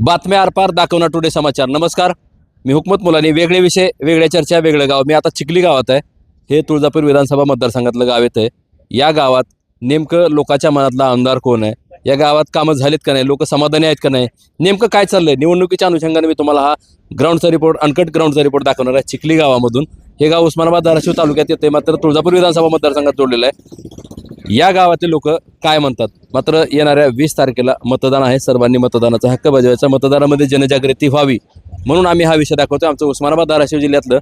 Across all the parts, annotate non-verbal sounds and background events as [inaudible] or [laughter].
बातम्या आरपार दाखवणार टुडे समाचार. नमस्कार. मी हुकमत मुलानी. वेगळे विषय वेगळ्या चर्चा वेगळं गाव. मी आता चिखली गावात आहे. हे तुळजापूर विधानसभा मतदारसंघातलं गाव येतं आहे. या गावात नेमकं लोकांच्या मनातला आमदार कोण आहे? या गावात कामं झालीत का नाही? लोक समाधानी आहेत का नाही? नेमकं काय चाललंय? निवडणुकीच्या अनुषंगाने मी तुम्हाला हा ग्राउंडचा रिपोर्ट अनकट ग्राउंडचा रिपोर्ट दाखवणार आहे. चिखली गावामधून. हे गाव उस्मानाबाद धाराशिव तालुक्यात येते मात्र तुळजापूर विधानसभा मतदारसंघात जोडलेलं आहे. या गावातील लोक काय म्हणतात? मात्र येणाऱ्या वीस तारखेला मतदान आहे. सर्वांनी मतदानाचा हक्क बजावायचा. मतदारामध्ये जनजागृती व्हावी म्हणून आम्ही हा विषय दाखवतो आमचं उस्मानाबाद धाराशिव जिल्ह्यातलं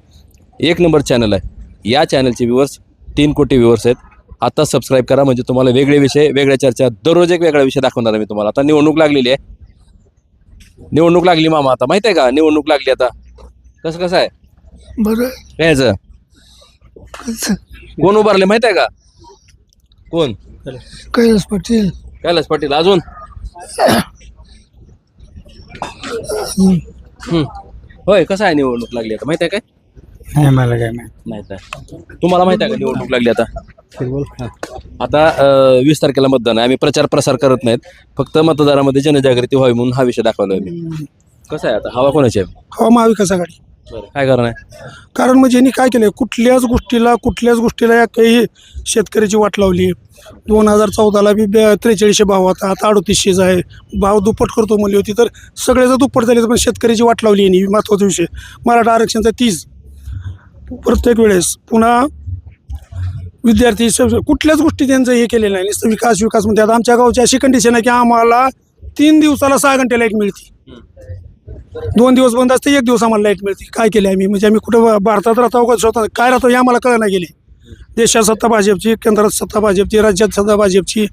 एक नंबर चॅनल आहे. या चॅनलचे व्ह्युअर्स तीन कोटी व्ह्युअर्स आहेत. आता सबस्क्राईब करा. म्हणजे तुम्हाला वेगळे विषय वेगळ्या चर्चा दररोज एक वेगळा विषय दाखवणार आहे मी तुम्हाला. आता निवडणूक लागलेली आहे. निवडणूक लागली मामा आता माहिती आहे का? निवडणूक लागली आता. कसं कसं आहे? बरं. काय याचं? कोण उभारले माहिती आहे का? कोण? कैलास पाटील. कैलास पाटील अजून? हम्म. होय कसं आहे निवडणूक लागली आता? माहिती आहे काय? नाही मला काय माहिती. माहीत आहे. तुम्हाला माहिती आहे का निवडणूक लागली आता? आता अं, वीस तारखेला मतदान आहे. आम्ही प्रचार प्रसार करत नाहीत. फक्त मतदारामध्ये जनजागृती व्हावी म्हणून हा विषय दाखवलोय मी. कसं आहे आता? हवा कोणाची आहे? हो महाविकास आघाडी. काय कारण आहे? कारण म्हणजे यांनी काय केलंय? कुठल्याच गोष्टीला कुठल्याच गोष्टीला या काही शेतकऱ्याची वाट लावली. दोन हजार चौदाला बी बे- त्रेचाळीसशे भाव होता आता अडतीसशेच आहे. भाव दुप्पट करतो म्हणली होती तर सगळ्याचं दुप्पट झाले पण शेतकऱ्याची वाट लावली यांनी. महत्त्वाचा विषय. मराठा आरक्षणचा तीस. प्रत्येक वेळेस पुन्हा विद्यार्थी स- कुठल्याच गोष्टी त्यांचं हे केलेलं नाही. नुसतं विकास विकास म्हणजे आता आमच्या गावची अशी कंडिशन आहे की आम्हाला तीन दिवसाला सहा घंटे लाइट मिळते. दोन दिवस बंद असते एक दिवस आम्हाला लाइट मिळते. काय केले आम्ही? म्हणजे आम्ही कुठं भारतात राहतो का स्वतः? काय राहतो हे आम्हाला कळना गेले. देशात सत्ता भाजपची केंद्रात सत्ता भाजपची राज्यात सत्ता भाजपची.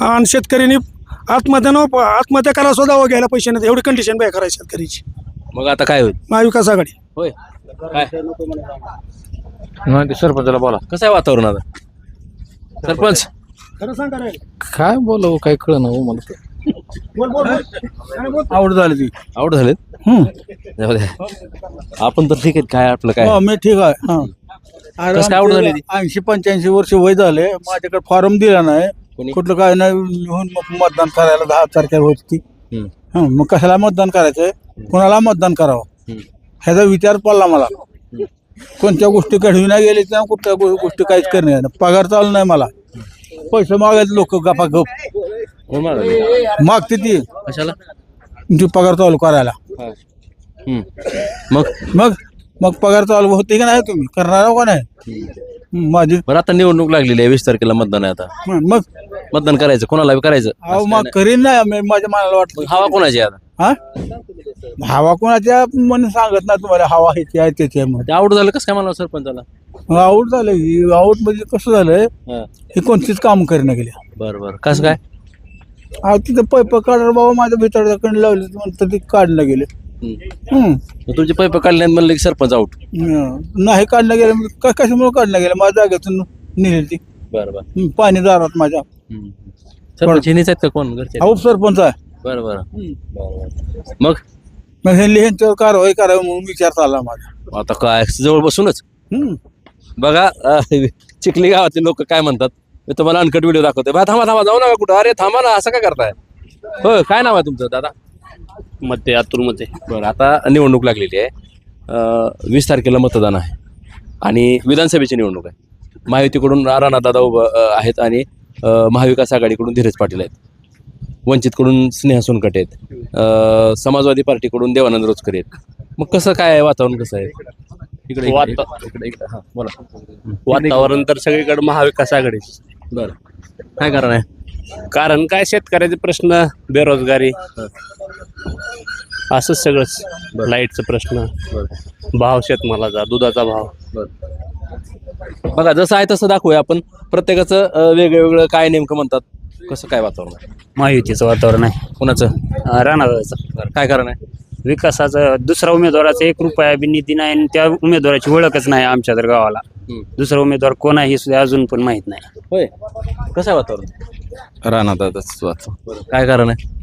आणि शेतकऱ्यांनी आत्महत्या न आत्महत्या करायला सुद्धा दावा घ्यायला पैसे नाही एवढी कंडिशन काय करायची शेतकऱ्याची. मग आता काय होईल? महाविकास आघाडी. होय. काय? सरपंचाला बोला. कसं आहे वातावरण आता? सरपंच. खरं सांगा रे. काय बोलावं काय कळ ना मला. आवड झाली ती. आवड झालेत? जाऊ द्या. आपण तर ठीक आहेत काय आपलं काय? हो मी ठीक आहे हा. अरे कसं काय आवड झाली ती? ऐंशी पंच्याऐंशी वर्ष वय झाले माझ्याकडे फॉर्म दिला नाही? कुठलं काय नाही लिहून मग मतदान करायला दहा तारखेला होती हम्म, हं, मग कशाला मतदान करायचंय? कोणाला मतदान करावं? हम्म. ह्याचा विचार पडला मला. कोणत्या गोष्टी घडवी नाही गेली त्या कुठल्या गो- गोष्टी काहीच करणे पगार चालू नाही मला. पैसे मागायचे लोक गपा गप कोण? मागते ती. कशाला? तुमची पगार चालू करायला. हा. हम्म. मग? मग? मग पगार चालू होते की नाही तुम्ही? करणार का नाही? हं, माझी बरं आता निवडणूक लागलेली आहे वीस तारखेला मतदान आहे आता. हं, मग? मतदान करायचं कोणाला बी करायचं? अहो मग करीन नाही आम्ही माझ्या मनाला वाटतं. हवा कोणाची आहे आता? हा? हवा कोणाच्या मन सांगत नाही तुम्हाला हवा ह्याची आहे त्याची आहे म्हणून. ते झालं कसं काय मला सरपंचाला? आऊट झालं आऊट म्हणजे कसं झालंय हा. हे कोणतीच काम करणं गेले. बरं बरं. कसं काय? अहो तिथं पैप काढणार बाबा माझ्या भितरकडे लावले नंतर ते काढलं गेले. हम्म. हं. मग तुमचे पैप काढले म्हणले की सरपंच आउट हं. नाही काढलं गेलं मग क- कशामुळे काढलं गेलं? माझ्या जागेतून नेली ती. बरं बरं. हं, पाणी दारात माझ्या. हम्म. सरपंच हिनीच आहेत का कोण घरचे? हा उपसरपंच आहे. बरं बरं. हं. बरं बरं. मग? मग हे ह्यांच्यावर कारवाई करावी म्हणून विचार चालला माझा. आता काय जवळ बसूनच? हं. बघा अं, चिखली गावातील लोक काय म्हणतात? मी तुम्हाला अनकट व्हिडिओ दाखवते बा थांबा थांबा जाऊ नका कुठं. अरे थांबा ना असं काय करताय? हो काय नाव आहे तुमचं दादा? मध्ये आतूरमध्ये बरं आता निवडणूक लागलेली आहे. वीस तारखेला मतदान आहे. आणि विधानसभेची निवडणूक आहे. महायुतीकडून राणादादा उभं अं, आहेत आणि महाविकास आघाडीकडून धीरज पाटील आहेत. वंचितकडून स्नेहा सोनकटे आहेत. समाजवादी पार्टीकडून देवानंद रोचकर आहेत. मग कसं काय आहे वातावरण कसं आहे? इकडे वातावरण तर सगळीकडे महाविकास आघाडी बरं. काय कारण आहे? कारण काय शेतकऱ्याचे प्रश्न बेरोजगारी असंच सगळंच लाईटचा प्रश्न. भाव शेतमालाचा दुधाचा भाव. बघा जसं आहे तसं दाखवूया आपण. प्रत्येकाचं अं, वेगळं वेगळं काय नेमकं म्हणतात. कसं काय वातावरण आहे? महायुतीचं वातावरण आहे. कोणाचं? बरं. काय कारण आहे? विकासाचं दुसरा उमेदवाराचा एक रुपया बी निधी नाही आणि त्या उमेदवाराची ओळखच नाही आमच्या तर गावाला. दुसरा उमेदवार कोण आहे हे सुद्धा अजून पण माहीत नाही. होय. कसं आहे वातावरण? राणादादाच काय कारण आहे?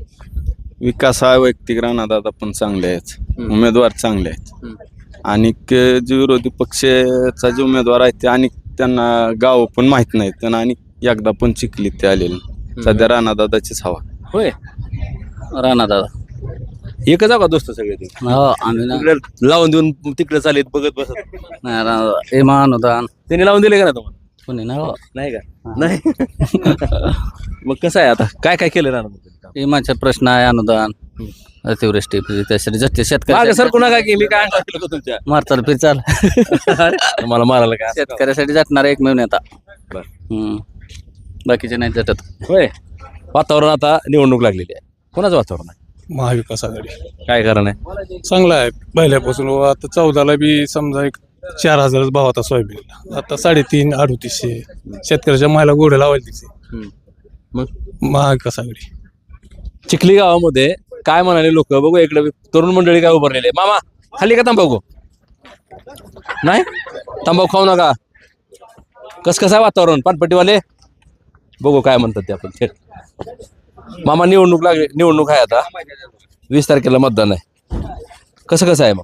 विकास हा वैयक्तिक राणादादा पण चांगले आहेत. हम्म. उमेदवार चांगले आहेत. आणि क- जे विरोधी पक्षाचा जे उमेदवार आहेत ते आणि त्यांना गाव पण माहीत नाहीत. त्यांना आणि एकदा पण चिखलीत ते आलेले सध्या राणादादाचीच हवा. होय. राणादादा एकच जाऊ का दोस्त सगळे ते. हो आम्ही ना तिकडे लावून देऊन तिकडे चालेल बघत बसत. नाही रा- इमान अनुदान त्यांनी लावून दिले का ना तुम्हाला? कोणी नाही हो. नाही का? नाही? [laughs] मग कसं आहे आता? काय काय केलं राहणार इमानचे प्रश्न आहे अनुदान. अतिवृष्टी त्यासाठी मागे शेतकरी. सर कुणा काय की मी काय केलं तुमच्या? मारताल फिर चाल [laughs] मला मारायला काय? शेतकऱ्यासाठी जातणार एक मिळून येता बरं. हम्म. बाकीचे नाही जातात होय. वातावरण आता निवडणूक लागलेली आहे. कोणाचं वातावरण आहे? महाविकास आघाडी. काय कारण आहे? चांगला आहे. पहिल्यापासून व आता चौदाला बी समजा एक चार हजारच भाव होता सोयाबीनला. आता साडेतीन अडतीसशे. शेतकऱ्याच्या मायला गोडे लावायला तिचे मग? महाविकास आघाडी. चिखली गावामध्ये काय म्हणाले लोक? बघू इकडे तरुण मंडळी काय उभारलेले. मामा खाली का तंबाखू? नाही? तंबाखू खाऊ नका. कस कसं आहे वातावरण? पानपट्टीवाले? बघू काय म्हणतात ते आपण. थेट मामा निवडणूक लागली निवडणूक आहे आता. वीस तारखेला मतदान आहे. कसं कसं आहे मग?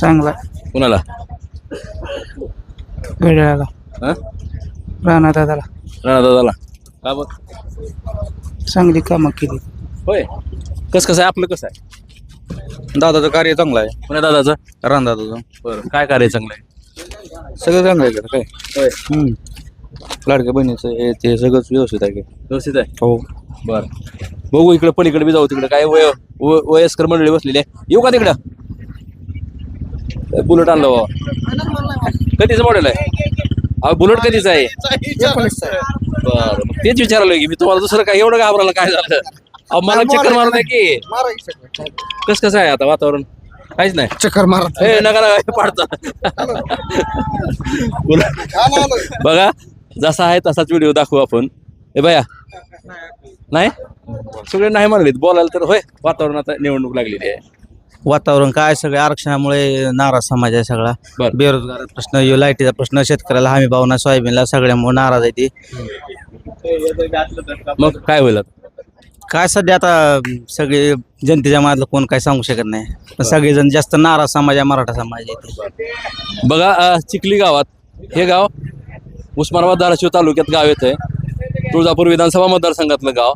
चांगला कुणाला? घड्याळाला. हा? राणा दादाला. राणा दादाला. का बरं? चांगली कामं केली. होय. कसं कसं आहे? आपलं कसं आहे? दादाचं कार्य चांगलं आहे. पुण्या दादाचं? रामदादाचं बरं. काय कार्य चांगलं आहे? सगळं चांगलं आहे का काय? होय. हम्म. लाडक्या बहिणीचं हे ते सगळंच व्यवस्थित आहे का? व्यवस्थित आहे? हो. बर. बघू इकडे पलीकडे बी जाऊ तिकडे. काय वय व- वयस्कर मंडळी बसलेली आहे. येऊ का तिकडं? बुलेट आणलं बाबा. कधीच मॉडेल आहे? अहो बुलेट कधीच आहे? बर मग तेच विचारलं की मी तुम्हाला दुसरं काय एवढं घाबरायला काय झालं? अहो मला चक्कर मारू द्या की. कस कसं आहे आता वातावरण? काहीच नाही. चक्कर मारत ए नका नका हे पाडता. बघा. जसा आहे तसाच व्हिडिओ दाखवू आपण. ए बया नाही? सगळे नाही म्हणले बोलायला तर होय. वातावरण आता निवडणूक लागलेली आहे. वातावरण काय सगळे आरक्षणामुळे नाराज समाज आहे सगळा. बरं. बेरोजगार प्रश्न यो लाईटीचा प्रश्न शेतकऱ्याला हमी भावना सोयाबीनला सगळ्यामुळे नाराज आहे ती. मग काय होईल आता? काय सध्या आता सगळे जनतेच्या मनातलं कोण काय सांगू शकत नाही. पण सगळेजण जास्त नाराज समाज आहे मराठा समाज आहे बघा अं, चिखली गावात. हे गाव उस्मानाबाद धाराशिव तालुक्यात गाव येत आहे तुळजापूर विधानसभा मतदारसंघातलं गाव.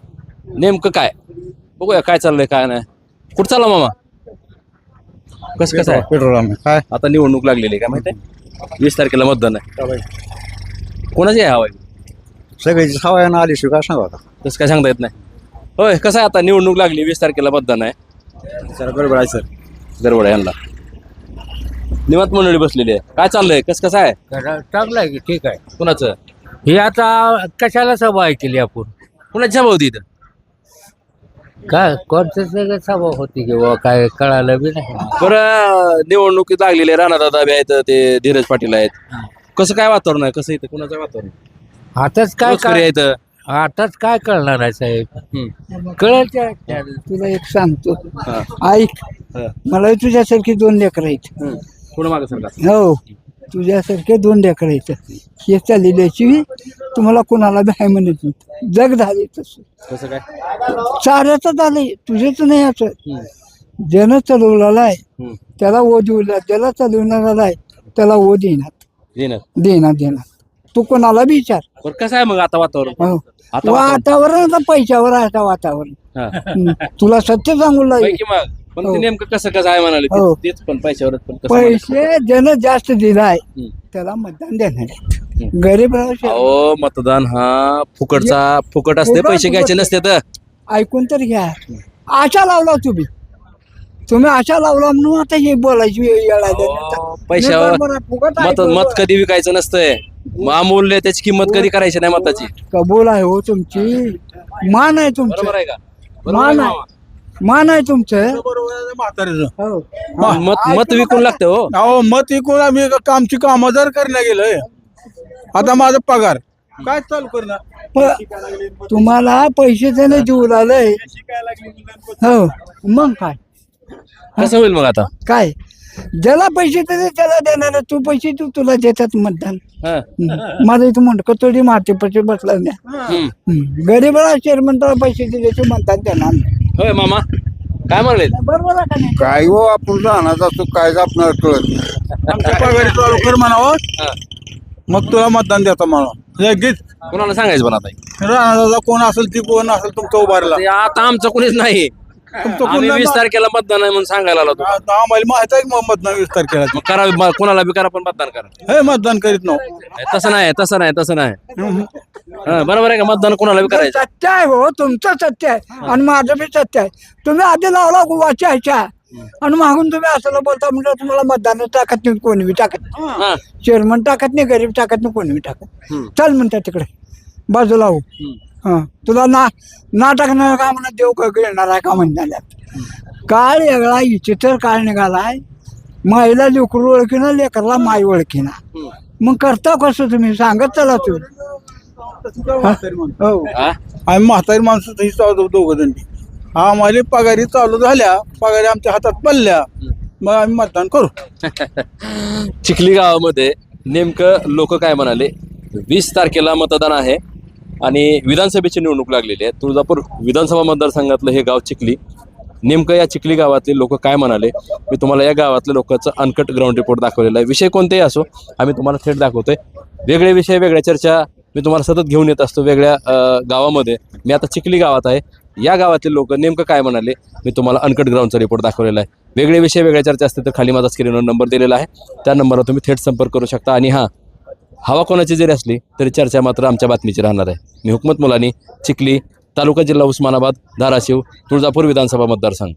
नेमकं काय? बघूया काय चाललंय काय नाही. कुठं चालला मामा? कसं कसं आहे? पेट्रोल काय? आता निवडणूक लागलेली आहे काय माहिती आहे? वीस तारखेला मतदान आहे. कोणाची आहे हवा? सगळ्याची सवयनं आली शिवाय सांगा आता? तसं काय सांगता येत नाही. होय कसं आहे आता? निवडणूक लागली वीस तारखेला मतदान आहे. जरा गडबड आहे सर. गरबड आहे यांना. निवांत मंडळी बसलेली आहे. काय चाललंय? कसं कसं आहे? चांगलं आहे की ठीक आहे. कुणाचं? ही आता कशाला सभा केली आपण? कुणाची सभा होती इथं? काय कोणतं सगळं सभा होती किंवा काय कळालं बी नाही. बरं निवडणुकीत लागलेले राणादादा बी आहेत ते धीरज पाटील आहेत. कसं काय वातावरण आहे? कसं इथं? कुणाचं वातावरण? आताच काय आहेत आताच काय कळणार आहे साहेब. कळेल त्या- त्या- तुला एक सांगतो. हा. ऐक. हा. मला तुझ्यासारखी दोन लेकर आहेत. हम्म. पुढं मागं सरकार हो तुझ्यासारखे दोन लेकर आहेत. हे चाललेल्याची तुम्हाला कोणाला बी हाय म्हणत नाही. जग झाले तसं. कसं काय? चाऱ्याचं झालंय. तुझेच नाही असं. ज्यानं चालवलेला आहे. त्याला ओ देऊ ज्याला चालवणारा आहे त्याला ओ देणार देणार देणार देणार. तू कोणाला बी विचार. बरं कसं आहे मग आता वातावरण? हो. आता वातावरण- वातावरण आता पैशावर आहे आता वातावरण. हा. तुला सत्य सांगू लागेल. मग? पण ते हो. नेमकं कसं कसं आहे म्हणाले हो. ते- तेच पण पैशावरच पण कसं म्हणाले? पैसे ज्यानं जास्त दिलाय हम्म. त्याला मतदान देणार गरीब राहू अहो मतदान हा फुकटचा फुकट असते फुकट- पैसे घ्यायचे फुकट. नसते तर. ऐकून तर घ्या. आशा लावला तुम्ही. तुम्ही आशा लावला म्हणून आता हे बोलायची वेळ. अहो, पैशावर नाही बरोबर आहे, फुकट आहे, मत बरोबर मत कधी विकायचं नसतंय. अमूल्य त्याची किंमत कधी करायची नाही मताची? आहे. कबूल आहे हो तुमची. मान आहे तुमचं. आहे का? बरोबर मान आहे आहे. मान आहे तुमचं म्हातारीचं हो? मत मत विकून लागतं हो अहो मत इकून आम्ही कामची कामं जर करण्या गेलोय आता माझा पगार काय चालू करणार प- तुम्हाला पैसे त्याने देऊ लागलंय हो मग काय कसं होईल मग आता काय ज्याला पैसे देते त्याला देणार आहे. तू पैसे तू तुला देतात मतदान हा. हम्म. माझं इथं म्हणतो कतोडी माती पैसे बसला नाही हम्म. हम्म. गरीबाला पैसे दिले ते म्हणतात देणार नाही. होय मामा. काय म्हणले काय हो आपण राहणार असतो काय आपणाला कळत नाही. आमची पगारी चालू कर म्हणावं. हा. मग तुला मतदान देतो म्हणा लगेच. कोणाला सांगायचं पण आता? राणादादा कोण असेल ती कोण असेल तुमचा उभारला. आता आमचं कोणीच नाही. तुमचं आम्ही कोण वीस तारखेला मतदान आहे म्हणून सांगायला आलो होतो. आम्हाला माहीत आहे की मग मतदान वीस तारखेला मग करा म- कोणाला बी करा पण मतदान करा. हे मतदान करीत नव्ह ए, तसं नाही तसं नाही तसं नाही. हा, बरोबर आहे का? मतदान कोणाला बी करायचं? सत्य आहे हो तुमचं सत्य आहे आणि माझं बी सत्य आहे. तुम्ही आधी लावला गुवाच्या ह्याच्या आणि मागून तुम्ही असं बोलता म्हणजे तुम्हाला मतदान टाकत नाही कोणी बी टाकत नाही. हा. चेअरमन टाकत नाही गरीब टाकत नाही कोणी बी टाकत. चल म्हणतात तिकडे. बाजूला हो. हा. तुला ना ना टाकणार का म्हणा देव का येणार आहे का म्हणणार काळ वेगळा विचित्र काळ निघालाय. माईला लेकरू ओळखीना लेकरला माई ओळखीना. मग करता कसं तुम्ही? सांगत चला तुम्ही हो. हा? आम्ही म्हातारी माणसं ही चालू दोघं जणी. आम्हाला पगारी चालू झाल्या. पगारी आमच्या हातात पडल्या. मग आम्ही मतदान करू. [laughs] चिखली गावामध्ये नेमकं लोक काय म्हणाले? वीस तारखेला मतदान आहे. आणि विधानसभेची निवडणूक लागलेली आहे. तुळजापूर विधानसभा मतदारसंघातलं हे गाव चिखली नेमकं या चिखली गावातले लोक काय म्हणाले? मी तुम्हाला या गावातल्या लोकांचं अनकट ग्राउंड रिपोर्ट दाखवलेला आहे. विषय कोणतेही असो आम्ही तुम्हाला थेट दाखवतोय. वेगळे विषय वेगळ्या चर्चा मी तुम्हाला सतत घेऊन येत असतो वेगळ्या गावामध्ये. मी आता चिखली गावात आहे. या गावातील लोक नेमकं काय म्हणाले मी तुम्हाला अनकट ग्राउंडचा रिपोर्ट दाखवलेला आहे. वेगळे विषय वेगळ्या चर्चा असते तर खाली माझा स्क्रीनवर नंबर दिलेला आहे. त्या नंबरवर तुम्ही थेट संपर्क करू शकता. आणि हां हवा कोणाची जरी असली तरी चर्चा मात्र आमच्या बातमीची राहणार आहे. मी हुकमत मुलानी चिखली तालुका जिल्हा उस्मानाबाद धाराशिव तुळजापूर विधानसभा मतदारसंघ.